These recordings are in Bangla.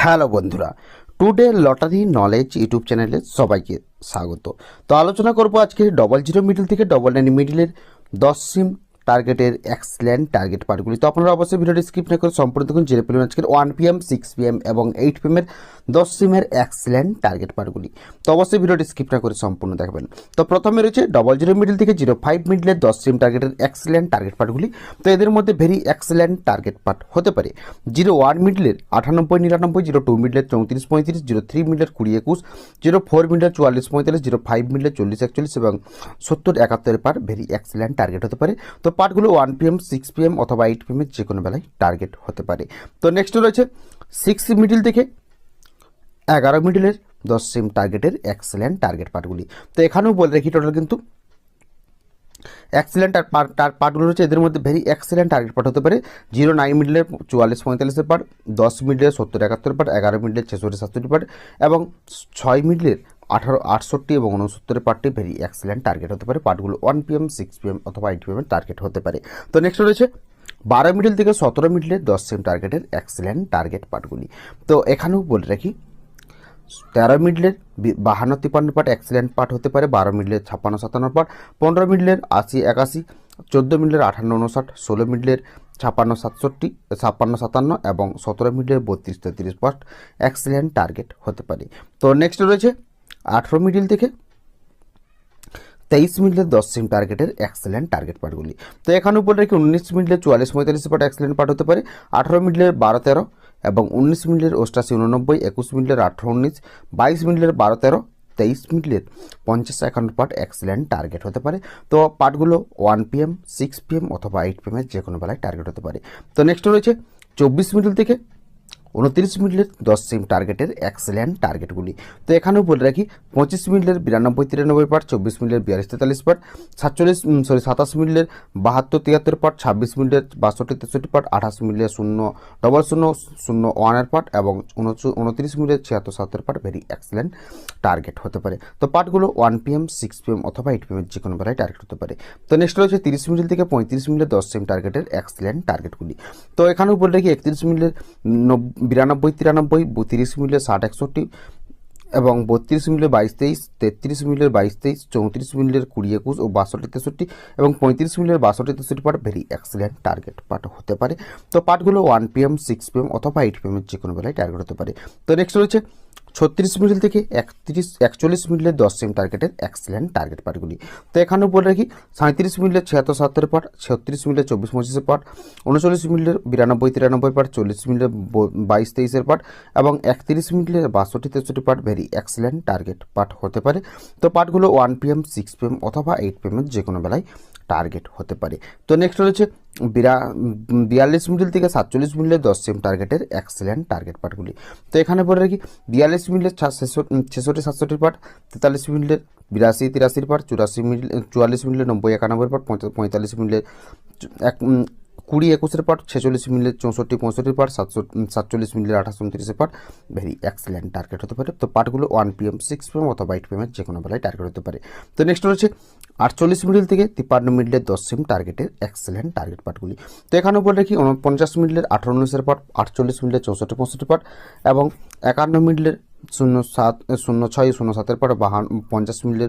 হ্যালো বন্ধুরা, টুডে লটারি নলেজ ইউটিউব চ্যানেলে সবাইকে স্বাগত। তো আলোচনা করব আজকে ডবল জিরো মিডিল থেকে ডবল নাইন মিডিলের দশ সিম টার্গেটের এক্সেলেন্ট টার্গেট পার্টগুলি তো আপনারা অবশ্যই ভিডিওটি স্কিপ না করে সম্পূর্ণ দেখুন। জেনে পেলেন আজকের ওয়ান পিএম সিক্স পিএম এবং এইট পিএমের দশ সিমের এক্সেলেন্ট টার্গেট পার্টগুলি তো অবশ্যই ভিডিওটি স্কিপ না করে সম্পূর্ণ দেখবেন। তো প্রথমে রয়েছে ডবল জিরো মিডিল থেকে জিরো ফাইভ মিডিলের দশ সিম টার্গেটের এক্সেলেন্ট টার্গেট পার্টগুলি তো এদের মধ্যে ভেরি এক্সেলেন্ট টার্গেট পার্ট হতে পারে। জিরো ওয়ান মিডলের আটানব্বই, নিরানব্বই জিরো টু মিডলের চৌত্রিশ, পঁয়ত্রিশ জিরো থ্রি মিডলের কুড়ি, একুশ জিরো ফোর মিডলের চুয়াল্লিশ, পঁয়তাল্লিশ জিরো ফাইভ মিডলের চল্লিশ, একচল্লিশ এবং সত্তর একাত্তরের পার ভেরি এক্সেলেন্ট টার্গেট হতে পারে। তো পার্টগুলো ওয়ান পিএম সিক্স পিএম অথবা এইট পিএমের যে কোনো বেলায় টার্গেট হতে পারে। তো নেক্সট রয়েছে সিক্স মিডিল থেকে এগারো মিডিলের দশ সিম টার্গেটের এক্সেলেন্ট টার্গেট পার্টগুলি। তো এখানেও বলে রাখি টোটাল কিন্তু এক্সেলেন্ট আর পার তার পার্টগুলো রয়েছে, এদের মধ্যে ভেরি এক্সেলেন্ট টার্গেট পার্ট হতে পারে। জিরো নাইন মিডলের চুয়াল্লিশ পঁয়তাল্লিশের পার্ট, দশ মিডলের সত্তর একাত্তর পার্ট, এগারো মিডলের ছেষট্টি সাতষট্টি পার্ট এবং ছয় মিডলের আঠারো, আটষট্টি এবং উনসত্তরের পার্টটি ভেরি এক্সেলেন্ট টার্গেট হতে পারে। পার্টগুলো ওয়ান পিএম সিক্স পিএম অথবা এইট পিএমের টার্গেট হতে পারে। তো নেক্সট রয়েছে, বারো মিডিল থেকে সতেরো মিডিলের দশ সেম টার্গেটের এক্সেলেন্ট টার্গেট পার্টগুলি। তো এখানেও বলে রাখি, তেরো মিডলের বাহান্ন, তিপ্পান্ন পার্ট এক্সিলেন্ট পার্ট হতে পারে, বারো মিডলের ছাপ্পান্ন, সাতান্ন পার্ট পনেরো মিডলের আশি, একাশি, চোদ্দ মিডলের আঠান্ন উনষাট ষোলো মিডলের ছাপ্পান্ন, সাতষট্টি, ছাপ্পান্ন, সাতান্ন এবং সতেরো মিডলের বত্রিশ, তেত্রিশ পার্ট এক্সিলেন্ট টার্গেট হতে পারে। তো নেক্সট রয়েছে আঠেরো মিডিল থেকে তেইশ মিনিটের দশ সিম টার্গেটের এক্সেলেন্ট টার্গেট পার্টগুলি তো এখানে উপরে রেখে উনিশ মিনিটের চুয়াল্লিশ পঁয়তাল্লিশ পার্ট এক্সেলেন্ট পার্ট হতে পারে। আঠারো মিনিটের বারো তেরো এবং উনিশ মিনিটের অষ্টাশি উননব্বই, একুশ মিনিটের আঠারো উনিশ, বাইশ মিনিটের বারো তেরো, তেইশ মিনিটের পঞ্চাশ একান্ন পার্ট এক্সেলেন্ট টার্গেট হতে পারে। তো পার্টগুলো ওয়ান পিএম সিক্স পিএম অথবা এইট পিএমের যে কোনো বেলায় টার্গেট হতে পারে। তো নেক্সট রয়েছে চব্বিশ মিনিট থেকে উনত্রিশ মিনিটের দশ সিম টার্গেটের এক্সেলেন্ট টার্গেটগুলি তো এখানেও বলে রাখি, পঁচিশ মিনিটের বিরানব্বই, তিরানব্বই পার্ট চব্বিশ মিনিটের বিয়াল্লিশ, তেতাল্লিশ পার্ট সাতচল্লিশ সরি সাতাশ মিনিটের বাহাত্তর, তিয়াত্তর পার্ট ছাব্বিশ মিনিটের বাষট্টি, তেষট্টি পার্ট আঠাশ মিনিটের শূন্য ডবল শূন্য শূন্য ওয়ানের পার্ট এবং উনত্রিশ মিনিটের ছিয়াত্তর সাতের পার্ট ভেরি এক্সেলেন্ট টার্গেট হতে পারে। তো পার্টগুলো ওয়ান পিএম সিক্স পিএম অথবা এইট পি পিএমের যে কোনো বেলায় টার্গেট হতে পারে। তো নেক্সট রয়েছে তিরিশ মিনিট থেকে পঁয়ত্রিশ মিনিটের দশ সিম টার্গেটের এক্সেলেন্ট টার্গেটগুলি তো এখানেও বলে রাখি, একত্রিশ মিনিটের নব- বিরানব্বই, তিরানব্বই, বত্রিশ মিলে ষাট, একষট্টি এবং বত্রিশ মিলে বাইশ, তেইশ, তেত্রিশ মিলে বাইশ, তেইশ, চৌত্রিশ মিলের কুড়ি, একুশ ও বাষট্টি, তেষট্টি এবং পঁয়ত্রিশ মিলের বাষট্টি, তেষট্টি part very excellent target part হতে পারে। তো পার্টগুলো one P M six P M অথবা এইট পি এমের যে কোনো বেলায় টার্গেট হতে পারে। তো নেক্সট রয়েছে ছত্রিশ মিনিট থেকে একত্রিশ, একচল্লিশ মিনিটের দশ সিম টার্গেটের এক্সেলেন্ট টার্গেট পার্টগুলি তো এখানেও বলে রাখি সাঁত্রিশ মিনিটের ছিয়াত্তর, সাত্তর পার্ট ছত্রিশ মিনিটের চব্বিশ পঁচিশের পার্ট উনচল্লিশ মিনিটের বিরানব্বই, তিরানব্বই পার্ট চল্লিশ ব- বাইশ, তেইশের পার্ট এবং একত্রিশ মিনিটের বাষট্টি, তেষট্টি part very excellent target part হতে পারে। তো পার্টগুলো ওয়ান পিএম সিক্স পিএম অথবা এইট পিএমের যে কোনো বেলায় টার্গেট হতে পারে। তো নেক্সট রয়েছে বিরা বিয়াল্লিশ মিডিল থেকে সাতচল্লিশ মিডিলের দশ সেম টার্গেটের এক্সেলেন্ট টার্গেট পার্টগুলি তো এখানে বলে রাখি, বিয়াল্লিশ মিডিলের ছেষট্টি সাতষট্টির পাঠ তেতাল্লিশ মিডিলের বিরাশি, তিরাশির পার্ট চুরাশি মিডিল চুয়াল্লিশ মিডিলের নব্বই, একানব্বই পার্ট পঁয়তাল্লিশ মিডিলের এক কুড়ি একুশের পার্ট, ছেচল্লিশ মিনিটের চৌষট্টি পঁয়ষট্টি পার্ট, সাতশো সাতচল্লিশ মিনিটের আঠাশ উনত্রিশের পার্ট। ভেরি এক্সেলেন্ট টার্গেট হতে পারে। তো পার্টগুলো ওয়ান পিএম সিক্স পিএম অথবা এইট পিএমের যে কোনো বেলায় টার্গেট হতে পারে। তো নেক্সট রয়েছে আটচল্লিশ মিনিট থেকে তিপ্পান্ন মিনিটের দশ সিম টার্গেটের এক্সেলেন্ট টার্গেট পার্টগুলি। তো এখানে বলে রাখি, উনপঞ্চাশ মিনিটের আঠারো উনিশের পার্ট, আটচল্লিশ মিনিটের চৌষট্টি পঁয়ষট্টি পার্ট এবং একান্ন মিনিটের শূন্য সাত শূন্য ছয় শূন্য সাতের পর বাহান্ন পঞ্চাশ মিনিটের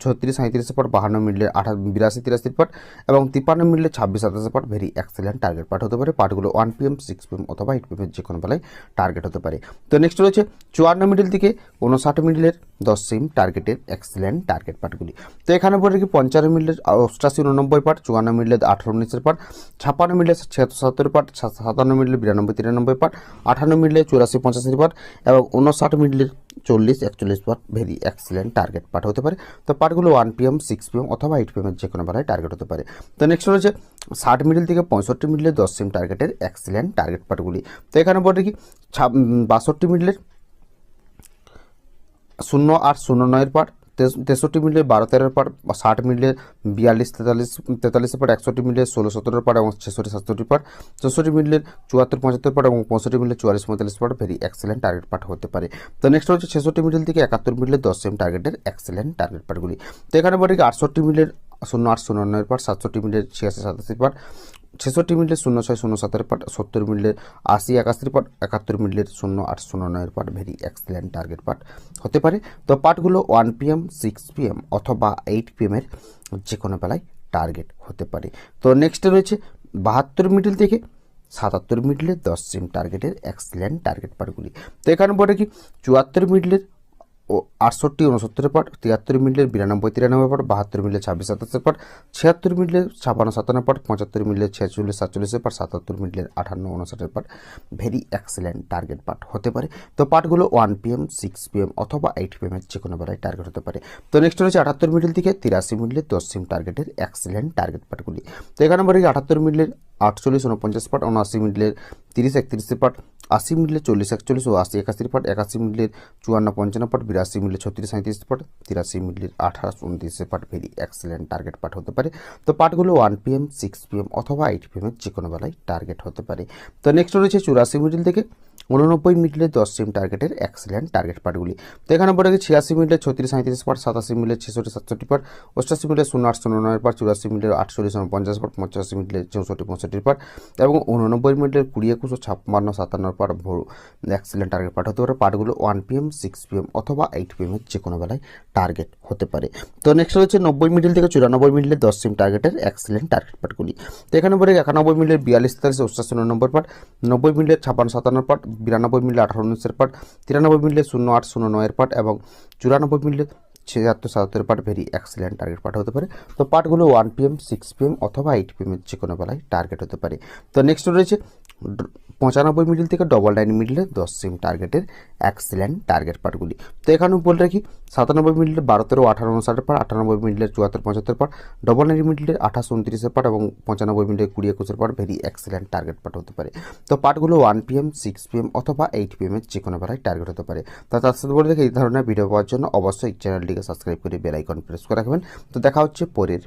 ছত্রিশ সাঁত্রিশের পর বাহান্ন মিনিটের আঠা বিরাশি, তিরাশির পর এবং তিপ্পান্ন মিনিটের ছাব্বিশ সাতাশের পর ভেরি এক্সেলেন্ট টার্গেট পার্ট হতে পারে। পার্টগুলো ওয়ান পিএম সিক্স পিএম অথবা এইট পিএমের যে কোনো বেলায় টার্গেট হতে পারে। তো নেক্সট রয়েছে চুয়ান্ন মিডিল থেকে উনষাট মিডিলের দশ সিম টার্গেটের এক্সেলেন্ট টার্গেট পার্টগুলি তো এখানে বলে রাখি পঞ্চান্ন মিডিলের অষ্টাশি, উননব্বই পার্ট চুয়ান্ন মিডিলের আঠারো, উনিশের পার্ট ছাপ্পান্ন ছিয়াত্তর সাতাত্তর সা- সাতান্ন মিডিলের বিরানব্বই, তিরানব্বই পার্ট আঠান্ন মিডিলের চুরাশি পঁচাশি পার্ট এবং উনষাট মিডিলের চল্লিশ একচল্লিশ part very excellent target part হতে পারে। তো পার্টগুলো ওয়ান পিএম সিক্স পিএম অথবা এইট পিএমের যে কোনো বেলায় টার্গেট হতে পারে। তো নেক্সট রয়েছে ষাট মিডিল থেকে পঁয়ষট্টি মিডিলের দশ সিম টার্গেটের এক্সিলেন্ট টার্গেট পার্টগুলি তো এখানে বলে কি বাষট্টি মিডিলের শূন্য আর শূন্য নয়ের পার তেষ- তেষট্টি মিনিটের বারো তেরোর পার ষাট মিনিটের বিয়াল্লিশ, তেতাল্লিশ, তেতাল্লিশের পার, একষট্টি মিনিটের ষোলো সতেরোর পার এবং ছেষট্টি সাতষট্টি পার, চৌষট্টি মিনিটের চুয়াত্তর, পঁচাত্তর পার এবং পঁয়ষট্টি মিনিটের চুয়াল্লিশ, পঁয়তাল্লিশ part very excellent target part হতে পারে। তো নেক্সট হচ্ছে ছেষট্টি মিনিট থেকে একাত্তর মিনিটের দশ সেম টার্গেটের এক্সেলেন্ট টার্গেট পার্টগুলি তো এখানে বলে আটষট্টি মিনিটের শূন্য আট, শূন্য নয়ের পার, সাতষট্টি মিনিটের ছিয়াশি, সাতাশি পার ছেষট্টি মিনিটের শূন্য ছয় শূন্য সাতের পাট, সত্তর মিনিটের আশি একাশির পাট, একাত্তর মিনিটের শূন্য আট শূন্য নয়ের পাট, ভেরি এক্সেলেন্ট টার্গেট পাট। হতে পারে, তো পাটগুলো ওয়ান পিএম সিক্স পিএম অথবা এইট পিএমের যে কোনো বেলায় টার্গেট হতে পারে। তো নেক্সটে রয়েছে বাহাত্তর মিডিল থেকে সাতাত্তর মিডলের দশ সিম টার্গেটের এক্সেলেন্ট টার্গেট পার্টগুলি তো এখানে পরে কি? চুয়াত্তর মিডলের ও আটষট্টি উনসত্তরের পাট, তিয়াত্তর মিনিটের বিরানব্বই, তিরানব্বই পাট, বাহাত্তর মিনিটের ছাব্বিশ সাতাশের পাট, ছিয়াত্তর মিনিটের ছাপান্ন, সাতান্ন পাট, পঁচাত্তর মিনিটের ছেচল্লিশ সাতচল্লিশের পাট, সাতাত্তর মিনিটের আঠান্ন উনষাটের পাট। ভেরি এক্সেলেন্ট টার্গেট পাট হতে পারে। তো পাটগুলো ওয়ান পিএম, সিক্স পিএম অথবা এইট পি পিএমের যে কোনো বেলায় টার্গেট হতে পারে। তো নেক্সট রয়েছে আটাত্তর মিনিট থেকে তিরাশি মিনিটের দশ সিম টার্গেটের এক্সেলেন্ট টার্গেট পাটগুলি। তো এখানে পরে আটাত্তর মিনিটের আটচল্লিশ, উনপঞ্চাশ পাট, উনআশি মিনিটের তিরিশ একত্রিশের পাট আশি মিনিটে চল্লিশ একচল্লিশ ও আশি একাশি পাট, একাশি মিনিটের চুয়ান্ন পঞ্চান্ন পাট, বিরাশি মিনিটে ছত্রিশ সাঁত্রিশ পাট, তিরাশি মিনিটের আঠাশ উনত্রিশের পাট, ভেরি এক্সেলেন্ট টার্গেট পাঠ হতে পারে। তো পাঠগুলো one P M six P M অথবা এইট পিএমের যে কোনো বেলায় টার্গেট হতে পারে। তো নেক্সট রয়েছে চুরাশি মিনিট থেকে উননব্বই মিনিটের দশ সিম টার্গেটের এক্সেলেন্ট টার্গেট পার্টগুলি তো এখানে পড়ে গেছে ছিয়াশি মিনিটের ছত্রিশ সাঁত্রিশ পাট সাতাশি মিনিটের ছেষট্টি, সাতষট্টি পাট অষ্টাশি মিনিটের শূন্য আট, শূন্য নয় পাট চুরাশি মিনিটের আটচল্লিশ পঞ্চাশ পাট পঁচাশি মিনিটের চৌষট্টি, পঁয়ষট্টি পাট এবং উননব্বই মিনিটের কুড়ি, একুশ, ছাপ্পান্ন, সাতান্ন পাট ভোর এক্সেলেন্ট টার্গেট পাট হতে পারে। পার্টগুলো ওয়ান পিএম সিক্স পিএম অথবা এইট পি পিএমের যে কোনো বেলায় টার্গেট হতে পারে। তো নেক্সট হচ্ছে নব্বই মিনিট থেকে চুরানব্বই মিনিটের দশ সিম টার্গেটের এক্সেলেন্ট টার্গেট পার্টগুলি তো এখানে পড়ে একানব্বই মিনিটের বিয়াল্লিশ, তেতাল্লিশ, অষ্টাশি নম্বর পাট নব্বই মিনিটের ছাপ্পান্ন, সাতান্ন পাট বিরানব্বই মিললে আঠারো উনিশের পাট, তিরানব্বই মিললে শূন্য আট, শূন্য নয়ের পাট এবং চুরানব্বই মিললে ছিয়াত্তর সাতাত্তর পাট ভেরি এক্সেলেন্ট টার্গেট পাট হতে পারে। তো পাটগুলো ওয়ান পিএম সিক্স পিএম অথবা এইট পিএমের যে কোনো বেলায় টার্গেট হতে পারে। তো নেক্সট রয়েছে পঁচানব্বই মিডিল থেকে ডবল নাইন মিডিলে দশ সিম টার্গেটের এক্সেলেন্ট টার্গেট পাটগুলি তো এখানেও বলে রাখি, সাতানব্বই মিনিটের বারো তেরো, আঠারো উনষাটের পার, আটানব্বই মিনিটের চুয়াত্তর, পঁচাত্তর পার ডবল নাইন মিনিটের আঠাশ উনত্রিশের পার এবং পঁচানব্বই মিনিটের কুড়ি, একুশের পার ভেরি এক্সেলেন্ট টার্গেট পাট হতে পারে। তো পাটগুলো ওয়ান পিএম সিক্স পিএম অথবা এইট পিএমের যে কোনো বেলায় টার্গেট হতে পারে। তা তার সাথে বলে রাখি এই ধরনের ভিডিও পাওয়ার জন্য অবশ্যই চ্যানেলটিকে সাবস্ক্রাইব করে বেল আইকন প্রেস করে রাখবেন। তো দেখা হচ্ছে পরের